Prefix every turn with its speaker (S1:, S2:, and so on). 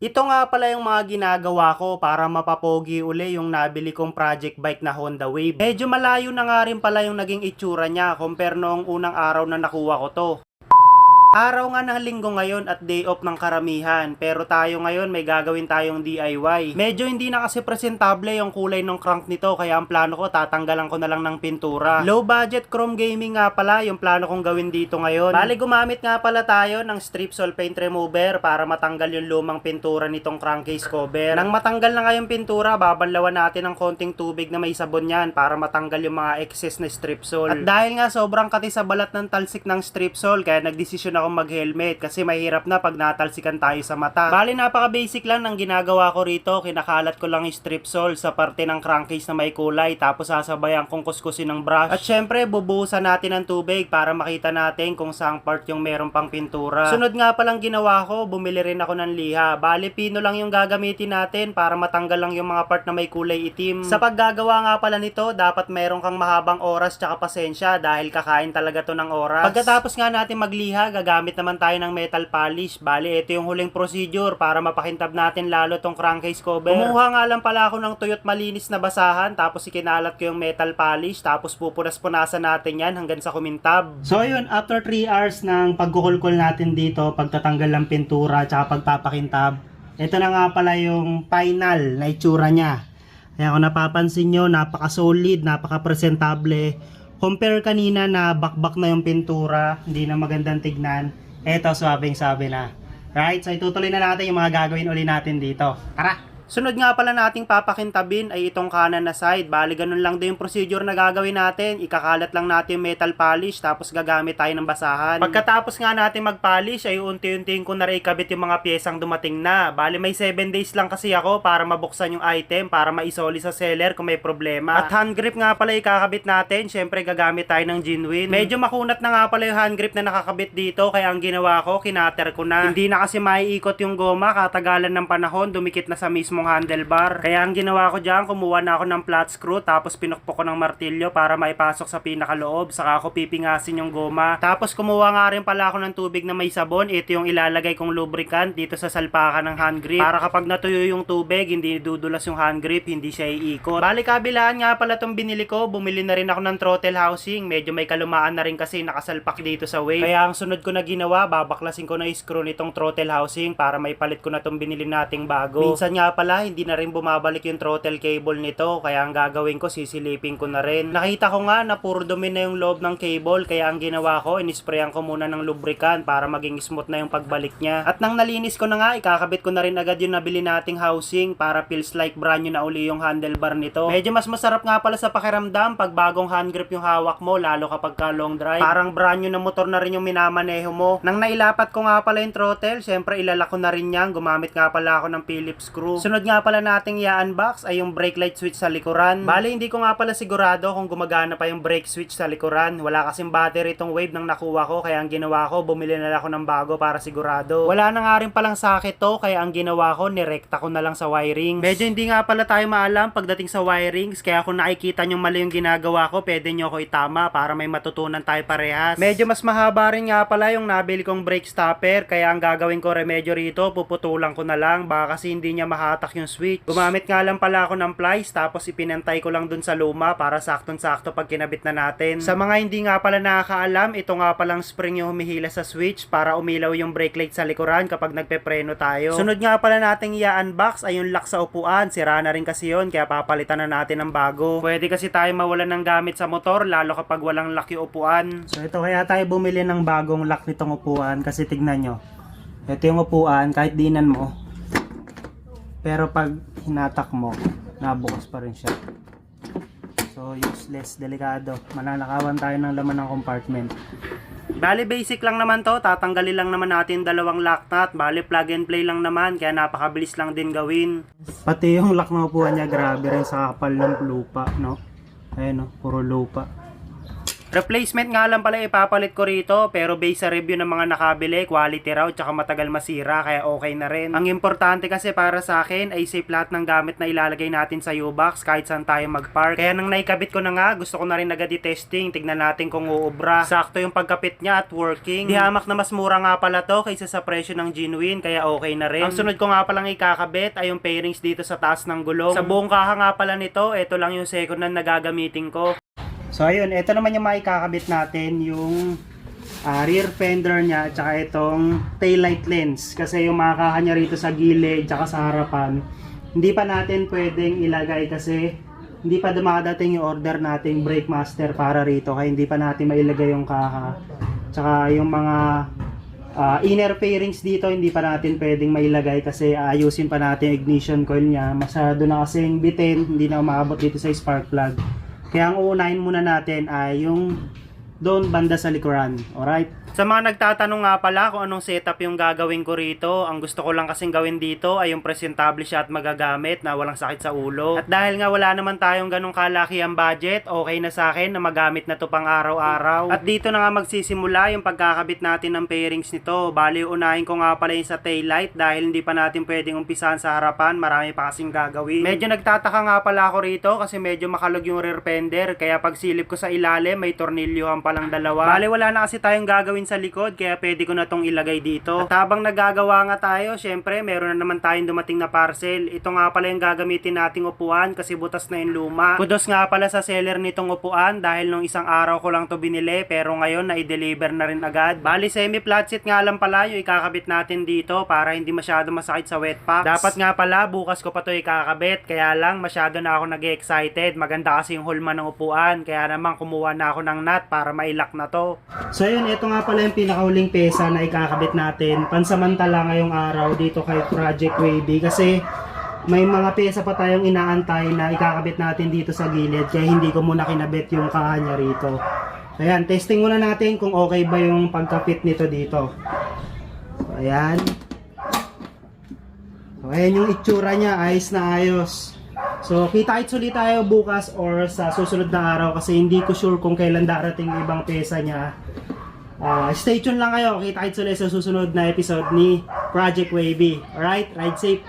S1: Ito nga pala yung mga ginagawa ko para mapapogi uli yung nabili kong project bike na Honda Wave. Medyo malayo na nga rin pala yung naging itsura niya compare noong unang araw na nakuha ko to. Araw nga ng linggo ngayon at day off ng karamihan pero tayo ngayon may gagawin tayong DIY. Medyo hindi na kasi presentable yung kulay ng crank nito kaya ang plano ko tatanggalan ko na lang ng pintura. Low budget chrome gaming nga pala yung plano kong gawin dito ngayon. Bali gumamit nga pala tayo ng strip sol paint remover para matanggal yung lumang pintura nitong crankcase cover. Nang matanggal na nga yung pintura, babanlawan natin ng konting tubig na may sabon yan para matanggal yung mga excess na strip sol. At dahil nga sobrang kati sa balat ng talsik ng strip sol, kaya nagdesisyon ako mag-helmet kasi mahirap na pag natalsikan tayo sa mata. Bali napaka-basic lang ng ginagawa ko rito, kinakalat ko lang strip sol sa parte ng crankcase na may kulay tapos sasabayan kong kuskusin ng brush. At syempre, bubuhusan natin ng tubig para makita natin kung saang part yung meron pang pintura. Sunod nga palang ginawa ko, bumili rin ako ng liha. Bali, pino lang yung gagamitin natin para matanggal lang yung mga part na may kulay itim. Sa paggagawa nga pala nito, dapat meron kang mahabang oras tsaka pasensya dahil kakain talaga to ng oras. Pagkatapos nga natin magliha, gagamit naman tayo ng metal polish. Bali, ito yung huling procedure para mapakintab natin lalo tong crankcase cover. Kumuha nga lang pala ako ng tuyot malinis na basahan tapos ikinalat ko yung metal polish tapos pupunas-punasan natin yan hanggang sa kumintab. So yun, after 3 hours ng pagkukulkul natin dito, pagtatanggal ng pintura tsaka pagpapakintab, ito na nga pala yung final na itsura niya. Kaya kung napapansin nyo, napaka-solid, napaka-presentable. Compare kanina na bakbak na yung pintura, hindi na magandang tignan. Eto, swabing sabi na. Right, so itutuloy na natin yung mga gagawin uli natin dito. Tara! Sunod nga pala nating papakintabin ay itong kanan na side. Bali, ganun lang din yung procedure na gagawin natin. Ikakalat lang natin yung metal polish tapos gagamit tayo ng basahan. Pagkatapos nga natin mag-polish ay unti-untiin ko na rin ikabit yung mga piyesang dumating na. Bali, may 7 days lang kasi ako para mabuksan yung item para maisoli sa seller kung may problema. At hand grip nga pala ikakabit natin. Syempre, gagamit tayo ng genuine. Medyo makunat na nga pala yung hand grip na nakakabit dito kaya ang ginawa ko, kinater ko na. Hindi na kasi maiikot yung goma katagalan ng panahon, dumikit na sa mismong handlebar. Kaya ang ginawa ko dyan, kumuha na ako ng flat screw tapos pinukpok ko ng martilyo para maipasok sa pinakaloob. Saka ako pipingasin yung goma. Tapos kumuha nga rin pala ako ng tubig na may sabon. Ito yung ilalagay kong lubricant dito sa salpakan ng hand grip. Para kapag natuyo yung tubig, hindi dudulas yung hand grip, hindi siya iikot. Bali kabilaan nga pala tong binili ko. Bumili na rin ako ng throttle housing. Medyo may kalumaan na rin kasi nakasalpak dito sa weight. Kaya ang sunod ko na ginawa, babaklasin ko na yung screw nitong throttle housing para may palit ko na tong binili nating bago. Minsan nga pala, hindi na rin bumabalik yung throttle cable nito. Kaya ang gagawin ko, sisilipin ko na rin. Nakita ko nga na puro dumi na yung loob ng cable. Kaya ang ginawa ko, inisprayan ko muna ng lubricant para maging smooth na yung pagbalik niya. At nang nalinis ko na nga, ikakabit ko na rin agad yung nabili nating housing para feels like brand new na uli yung handlebar nito. Medyo mas masarap nga pala sa pakiramdam pag bagong hand grip yung hawak mo, lalo kapag ka long drive. Parang brand new na motor na rin yung minamaneho mo. Nang nailapat ko nga pala yung throttle, syempre ilalak ko na rin yan. Gumamit nga pala ako ng Phillips screw. Sunod nga pala nating i-unbox ay yung brake light switch sa likuran. Bali, hindi ko nga pala sigurado kung gumagana pa yung brake switch sa likuran. Wala kasing battery itong wave nang nakuha ko, kaya ang ginawa ko, bumili na lang ako ng bago para sigurado. Wala na nga rin palang sakit to, kaya ang ginawa ko, nirekta ko na lang sa wirings. Medyo hindi nga pala tayo maalam pagdating sa wirings, kaya kung nakikita nyo mali yung ginagawa ko, pwede nyo ako itama para may matutunan tayo parehas. Medyo mas mahaba rin nga pala yung nabili kong brake stopper, kaya ang gagawin ko remedyo rito, puputulan ko na lang, baka kasi hindi niya mahatak yung switch. Gumamit nga lang pala ako ng plies, tapos ipinantay ko lang dun sa luma para saktong-sakto pag kinabit na natin. Sa mga hindi nga pala nakakaalam, ito nga palang spring yung humihila sa switch para umilaw yung brake light sa likuran kapag nagpepreno tayo. Sunod nga pala nating i-unbox ay yung lock sa upuan. Sira na rin kasi yon kaya papalitan na natin ng bago. Pwede kasi tayo mawalan ng gamit sa motor lalo kapag walang lock yung upuan. So ito kaya tayo bumili ng bagong lock nitong upuan kasi tignan nyo. Ito yung upuan kahit dinan mo. Pero pag hinatak mo, nabukas pa rin siya. So useless, delikado. Mananakawan tayo ng laman ng compartment. Bali basic lang naman to, tatanggalin lang naman natin dalawang lock nut. Bali plug and play lang naman, kaya napakabilis lang din gawin. Pati yung lock ng upuan niya, grabe rin sa kapal ng lupa, no? Ayun no, puro lupa. Replacement nga lang pala ipapalit ko rito pero based sa review ng mga nakabili, quality raw tsaka matagal masira kaya okay na rin. Ang importante kasi para sa akin ay safe lahat ng gamit na ilalagay natin sa U-Box kahit saan tayo mag-park. Kaya nang naikabit ko na nga, gusto ko na rin agad i-testing. Tignan natin kung uubra. Sakto yung pagkapit niya at working. Di hamak na mas mura nga pala to kaysa sa presyo ng genuine kaya okay na rin. Ang sunod ko nga palang ikakabit ay yung pairings dito sa taas ng gulong. Sa buong kaha nga pala nito, ito lang yung second na nagagamitin ko. So ayun, ito naman yung maikakabit natin, yung ah, rear fender niya at saka itong taillight lens. Kasi yung mga kaha niya rito sa gilid at sa harapan, hindi pa natin pwedeng ilagay kasi hindi pa dumadating yung order nating brake master para rito kaya hindi pa natin mailagay yung kaha. Tsaka yung mga ah, inner fairings dito hindi pa natin pwedeng mailagay kasi ayusin pa natin yung ignition coil niya. Masyado na kasing bitin, hindi na umabot dito sa spark plug. Kaya ang uunahin muna natin ay yung doon banda sa likuran. Alright? Sa mga nagtatanong nga pala kung anong setup yung gagawin ko rito, ang gusto ko lang kasing gawin dito ay yung presentable siya at magagamit na walang sakit sa ulo. At dahil nga wala naman tayong ganong kalaki ang budget, okay na sa akin na magamit na to pang araw-araw. At dito na nga magsisimula yung pagkakabit natin ng pairings nito. Bali, unahin ko nga pala yung sa taillight dahil hindi pa natin pwedeng umpisahan sa harapan, marami pa kasing gagawin. Medyo nagtataka nga pala ako rito kasi medyo makalog yung rear fender, kaya pag silip ko sa ilalim, may tornilyohan palang dalawa. Bali, wala na kasi tayong gagawin sa likod, kaya pwede ko na tong ilagay dito. At habang nagagawa nga tayo, syempre, meron na naman tayong dumating na parcel. Ito nga pala yung gagamitin nating upuan kasi butas na yung luma. Kudos nga pala sa seller nitong upuan dahil nung isang araw ko lang to binili pero ngayon na i-deliver na rin agad. Bali, semi-flat seat nga lang pala yung ikakabit natin dito para hindi masyado masakit sa wet packs. Dapat nga pala, bukas ko pa to ikakabit. Kaya lang, masyado na ako nag-excited. Maganda kasi yung hulma ng upuan. Kaya naman, kumuha na ako ng nut para mailak na to. So yun, ito nga pala yung pinakahuling pesa na ikakabit natin. Pansamantala ngayong araw dito kay Project Wavy kasi may mga pesa pa tayong inaantay na ikakabit natin dito sa gilid kaya hindi ko muna kinabit yung kaha niya rito. Ayan, testing muna natin kung okay ba yung pagkapit nito dito. So, ayan. So, ayan yung itsura niya, ayos na ayos. So, kita-kits ulit tayo bukas or sa susunod na araw kasi hindi ko sure kung kailan darating ibang pesa niya. Ah, stay tuned lang kayo. Kita-kits ulit sa susunod na episode ni Project Wavy. Alright? Ride safe!